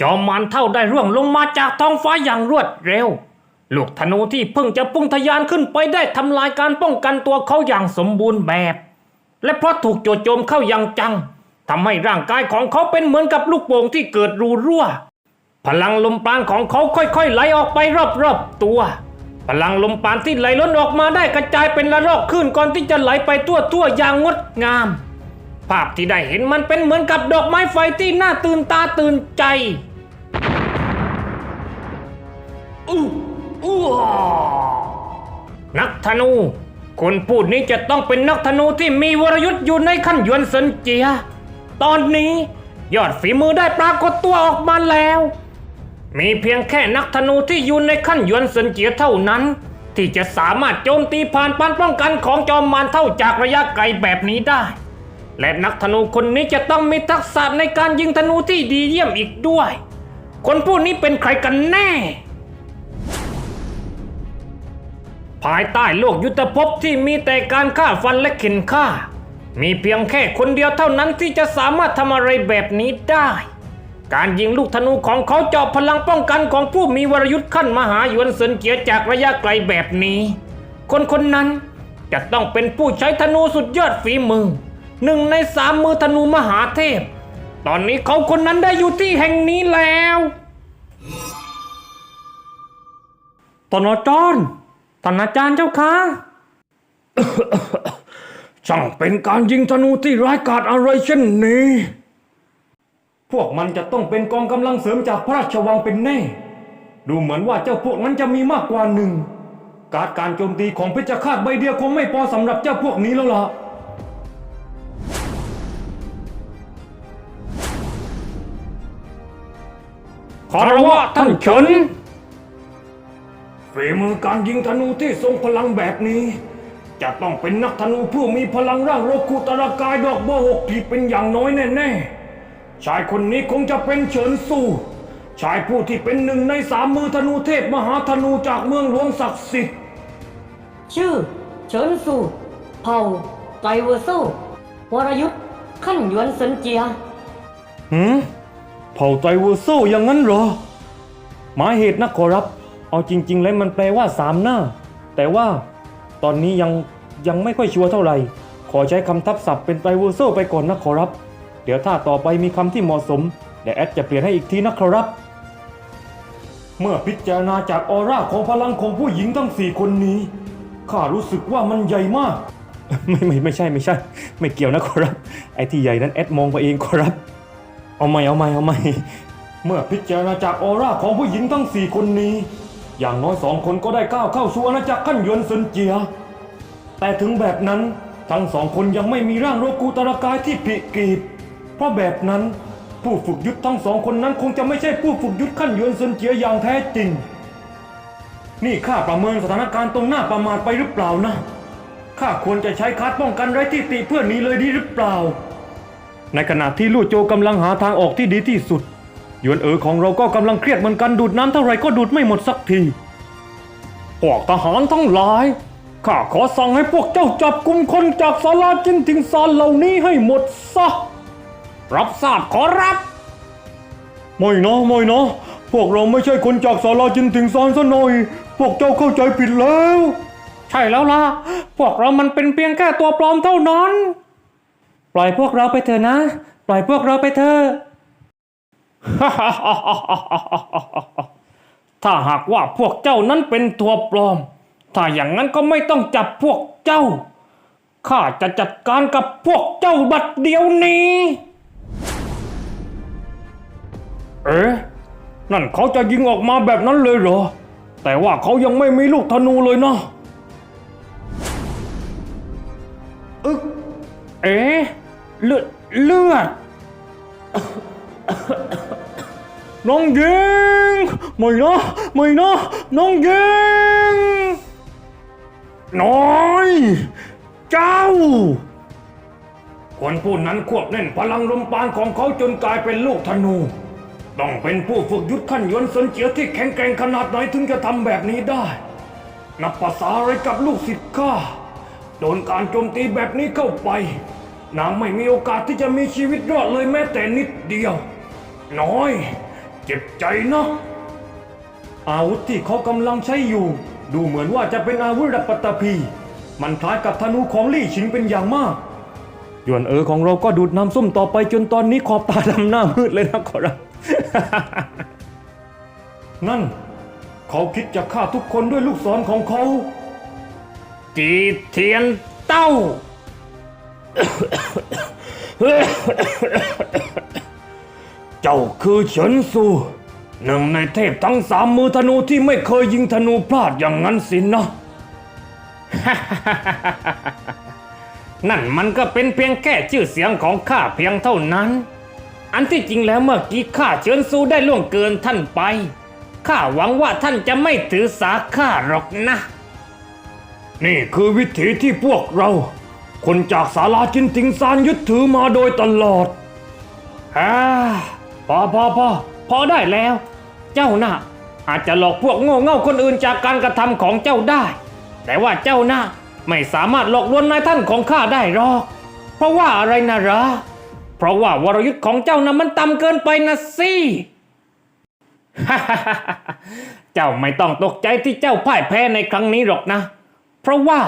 จอมมารเท่าได้ร่วงลงมาจากท้องฟ้าอย่างรวดเร็ว ลูกธนูที่เพิ่งจะพุ่งทะยานขึ้นไปได้ทำลายการป้องกันตัวเขาอย่างสมบูรณ์แบบ และเพราะถูกโจโจมเข้าอย่างจังทำให้ร่างกายของเขาเป็นเหมือนกับลูกโป่งที่เกิดรูรั่ว พลังลมปราณของเขาค่อยๆ ไหลออกไปรอบๆตัว พลังลมปราณที่ไหลล้นออกมาได้กระจายเป็นระลอกขึ้นก่อนที่จะไหลไปทั่วๆอย่างงดงาม ภาพที่ได้เห็นมันเป็นเหมือนกับดอกไม้ไฟที่น่าตื่นตาตื่นใจ อู้อู้นักธนู คนพูดนี้จะต้องเป็นนักธนูที่มีวรยุทธ์อยู่ในขั้นยวนเซินเจีย ตอนนี้ยอดฝีมือได้ปรากฏตัวออกมาแล้ว มีเพียงแค่นักธนูที่อยู่ในขั้นยวนเซินเจียเท่านั้น ที่จะสามารถโจมตีผ่านปานป้องกันของจอมมารเท่าจากระยะไกลแบบนี้ได้ และนักธนูคนนี้จะต้องมีทักษะในการยิงธนูที่ดีเยี่ยมอีกด้วย คนผู้นี้เป็นใครกันแน่ ภายใต้โลกยุทธภพที่มีแต่การฆ่าฟันและเข็นฆ่า มีเพียงแค่คนเดียวเท่านั้นที่จะสามารถทำอะไรแบบนี้ได้ การยิงลูกธนูของเขาเจาะพลังป้องกันของผู้มีวรยุทธ์ขั้นมหาหยวนเซินเกียจากระยะไกลแบบนี้ คนคนนั้นจะต้องเป็นผู้ใช้ธนูสุดยอดฝีมือหนึ่งในสามมือธนูมหาเทพ ตอนนี้เขาคนนั้นได้อยู่ที่แห่งนี้แล้วตนอจารย์ท่านอาจารย์เจ้าคะช่างเป็นการยิงธนูที่ร้ายกาจอะไรเช่นนี้ พวกมันจะต้องเป็นกองกำลังเสริมจากพระราชวังเป็นแน่ ดูเหมือนว่าเจ้าพวกนั้นจะมีมากกว่าหนึ่ง การการโจมตีของเพชฌฆาตใบเดียวคงไม่พอสำหรับเจ้าพวกนี้แล้วล่ะ ขอระวะท่านเฉินฝีมือการยิงธนูที่ทรงพลังแบบนี้ จะต้องเป็นนักธนูผู้มีพลังร่างโลกุตระกายดอกบัวหกที่เป็นอย่างน้อยแน่ๆ ชายคนนี้คงจะเป็นเฉินสู้ชายผู้ที่เป็นหนึ่งในสามมือธนูเทพมหาธนูจากเมืองหลวงศักดิ์สิทธิ์ ชื่อ เฉินสูเผ่าไตเวอร์โซวรยุทธ์ขั้นหยวนเซินเจียหืม เผ่าไตเวอร์โซอย่างนั้นเหรอ หมายเหตุนะขอรับ เอาจริง ๆ แล้วมันแปลว่าสามหน้า แต่ว่าตอนนี้ยังยังไม่ค่อยชัวร์เท่าไหร่ ขอใช้คำทับศัพท์เป็นไตเวอร์โซไปก่อนนะขอรับ เดี๋ยวถ้าต่อไปมีคำที่เหมาะสมเดี๋ยวแอดจะเปลี่ยนให้อีกทีนะครับ เมื่อพิจารณาจากออร่าของพลังของผู้หญิงทั้งสี่คนนี้ข้ารู้สึกว่ามันใหญ่มาก ไม่ไม่ไม่ใช่ไม่ใช่ ไม่เกี่ยวนะขอรับ ไอ้ที่ใหญ่นั้นแอดมองไปเองขอรับ เอาใหม่เอาใหม่เอาใหม่เมื่อพิจารณาจากออร่าของผู้หญิงทั้งสี่คนนี้ อย่างน้อยสองคนก็ได้ก้าวเข้าสู่อาณาจักรขั้นยวนเซินเจีย แต่ถึงแบบนั้นทั้งสองคนยังไม่มีร่างโลกูตระกายที่ผิกีบ เพราะแบบนั้นผู้ฝึกยุทธทั้งสองคนนั้นคงจะไม่ใช่ผู้ฝึกยุทธขั้นยวนเซินเจียอย่างแท้จริง นี่ข้าประเมินสถานการณ์ตรงหน้าประมาทไปหรือเปล่านะข้าควรจะใช้คาร์ดป้องกันไร้ที่ติเพื่อนี้เลยดีหรือเปล่า ในขณะที่ลู่โจกำลังหาทางออกที่ดีที่สุดหยวนเอ๋อของเราก็กำลังเครียดเหมือนกันดูดน้ำเท่าไหร่ก็ดูดไม่หมดสักที พวกทหารทั้งหลาย ข้าขอสั่งให้พวกเจ้าจับกลุ่มคนจากศาลาจินทิงซานเหล่านี้ให้หมดซะ รับทราบขอรับ ไม่นะไม่นะ พวกเราไม่ใช่คนจากศาลาจินทิงซานซะหน่อย พวกเจ้าเข้าใจผิดแล้ว ใช่แล้วล่ะ พวกเรามันเป็นเพียงแค่ตัวปลอมเท่านั้น ล่อยพวกเราไปเถอะนะ ปล่อยพวกเราไปเถอะถ้าหากว่าพวกเจ้านั้นเป็นตัวปลอม ถ้าอย่างนั้นก็ไม่ต้องจับพวกเจ้า ข้าจะจัดการกับพวกเจ้าบัดเดียวนี้ เอ๊ะ นั่นเขาจะยิงออกมาแบบนั้นเลยเหรอ แต่ว่าเขายังไม่มีลูกธนูเลยเนาะ อึกเอ๊ะ เลือดเลือดน้องยิงไม่นะไม่นะน้องยิงน้อย เจ้า คนผู้นั้นควบแน่นพลังลมปานของเขาจนกลายเป็นลูกธนู ต้องเป็นผู้ฝึกยุทธขั้นยนต์สนเจียที่แข็งแกร่งขนาดไหนถึงจะทำแบบนี้ได้ นับภาษาอะไรกับลูกศิษย์ข้าโดนการโจมตีแบบนี้เข้าไป นางไม่มีโอกาสที่จะมีชีวิตรอดเลยแม้แต่นิดเดียว น้อย เจ็บใจนะอาวุธที่เขากำลังใช้อยู่ ดูเหมือนว่าจะเป็นอาวุธระปัตตภีมันคล้ายกับธนูของลี่ชิงเป็นอย่างมากหยวนเอ๋อของเราก็ดูดน้ำส้มต่อไปจนตอนนี้ขอบตาดำหน้ามืดเลยนะขอรับนั่น เขาคิดจะฆ่าทุกคนด้วยลูกศรของเขา จีเทียนเต้า เจ้าคือเฉินซูหนึ่งในเทพทั้งสามมือธนูที่ไม่เคยยิงธนูพลาดอย่างนั้นสินะ นั่นมันก็เป็นเพียงแค่ชื่อเสียงของข้าเพียงเท่านั้น อันที่จริงแล้วเมื่อกี้ข้าเฉินซูได้ล่วงเกินท่านไป ข้าหวังว่าท่านจะไม่ถือสาข้าหรอกนะ นี่คือวิถีที่พวกเรา คนจากศาลาจินติงซานยึดถือมาโดยตลอดอ่าพอพอพอพอได้แล้ว เจ้าน่ะ อาจจะหลอกพวกโง่เง่าคนอื่นจากการกระทำของเจ้าได้ แต่ว่าเจ้าน่ะไม่สามารถหลอกลวงนายท่านของข้าได้หรอก เพราะว่าอะไรนะเหรอเพราะว่าวรยุทธ์ของเจ้าน่ะมันต่ำเกินไปนะสิเจ้าไม่ต้องตกใจที่เจ้าพ่ายแพ้ในครั้งนี้หรอกนะ เพราะว่า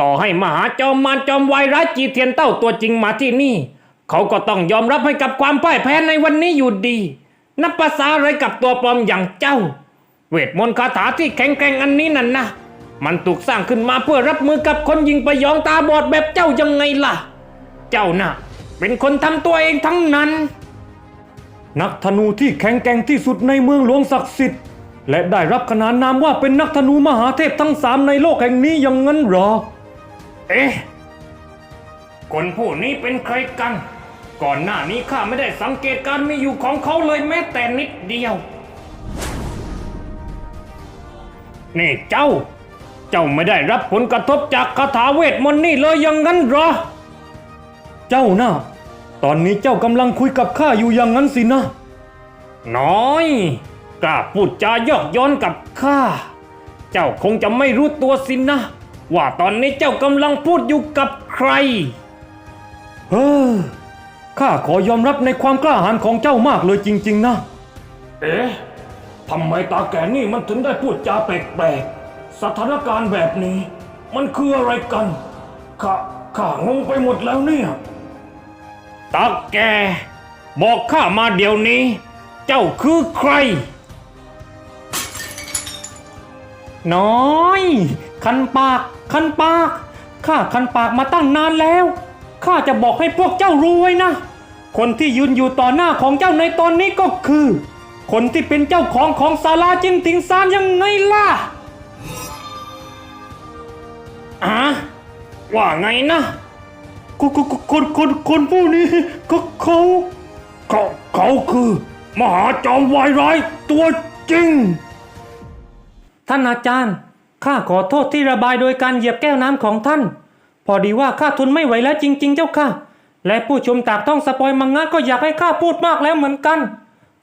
ต่อให้มหาจอมมารจอมวายร้ายจีเทียนเต้าตัวจริงมาที่นี่ เขาก็ต้องยอมรับให้กับความพ่ายแพ้ในวันนี้อยู่ดี นับภาษาอะไรกับตัวปลอมอย่างเจ้า เวทมนต์คาถาที่แข็งแกร่งอันนี้นั่นนะมันถูกสร้างขึ้นมาเพื่อรับมือกับคนยิงประยองตาบอดแบบเจ้ายังไงล่ะ เจ้าน่ะ เป็นคนทำตัวเองทั้งนั้น นักธนูที่แข็งแกร่งที่สุดในเมืองหลวงศักดิ์สิทธิ์ และได้รับขนานนามว่าเป็นนักธนูมหาเทพทั้งสามในโลกแห่งนี้ย่างนั้นหรอ เอ๊ะ คนผู้นี้เป็นใครกัน ก่อนหน้านี้ข้าไม่ได้สังเกตการมีอยู่ของเขาเลยแม้แต่นิดเดียว นี่เจ้า เจ้าไม่ได้รับผลกระทบจากคาถาเวทมนต์นี่เลยอย่างนั้นเหรอ เจ้าน่ะตอนนี้เจ้ากำลังคุยกับข้าอยู่อย่างนั้นสินะ น้อยกล้าพูดจายอกย้อนกับข้า เจ้าคงจะไม่รู้ตัวสินะ ว่าตอนนี้เจ้ากำลังพูดอยู่กับใคร เฮ้อ ข้าขอยอมรับในความกล้าหาญของเจ้ามากเลยจริง ๆ นะ เอ๊ะทำไมตาแก่นี่มันถึงได้พูดจาแปลกๆ สถานการณ์แบบนี้ มันคืออะไรกัน ข้า ข้างงไปหมดแล้วเนี่ย ตาแก บอกข้ามาเดี๋ยวนี้ เจ้าคือใคร น้อย คันปากคันปากข้าคันปากมาตั้งนานแล้วข้าจะบอกให้พวกเจ้ารู้ไว้นะ คนที่ยืนอยู่ต่อหน้าของเจ้าในตอนนี้ก็คือ คนที่เป็นเจ้าของของศาลาจินติงซานยังไงล่ะอะว่าไงนะคนคนคนคนคนผู้นี้ก็เขาเขาเขาคือ มหาจอมวายร้ายตัวจริง ท่านอาจารย์ ข้าขอโทษที่ระบายโดยการเหยียบแก้วน้ำของท่าน พอดีว่าข้าทนไม่ไหวแล้วจริง ๆ เจ้าค่ะ และผู้ชมตากต้องสปอยมังงะก็อยากให้ข้าพูดมากแล้วเหมือนกัน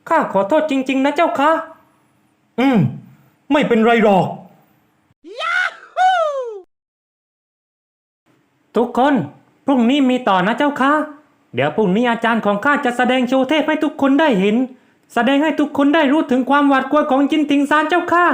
ข้าขอโทษจริง ๆ นะเจ้าค่ะ อืม ไม่เป็นไรหรอก ทุกคนพรุ่งนี้มีต่อนะเจ้าค่ะ เดี๋ยวพรุ่งนี้อาจารย์ของข้าจะแสดงโชว์เทพให้ทุกคนได้เห็น แสดงให้ทุกคนได้รู้ถึงความหวาดกลัวของจินติงซานเจ้าค่ะ